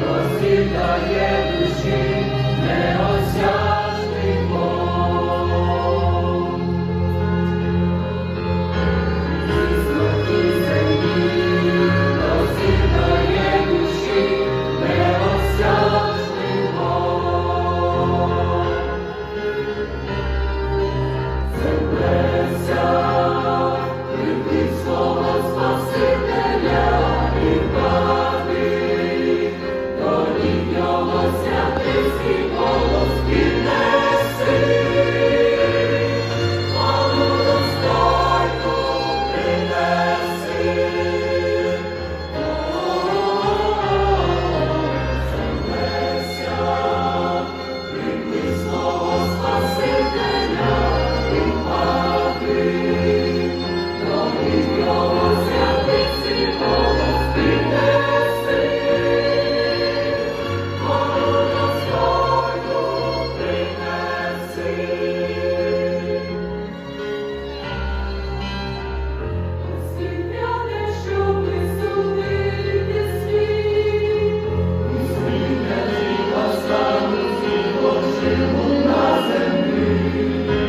Розсвітає душі, не Christ is миру на землі.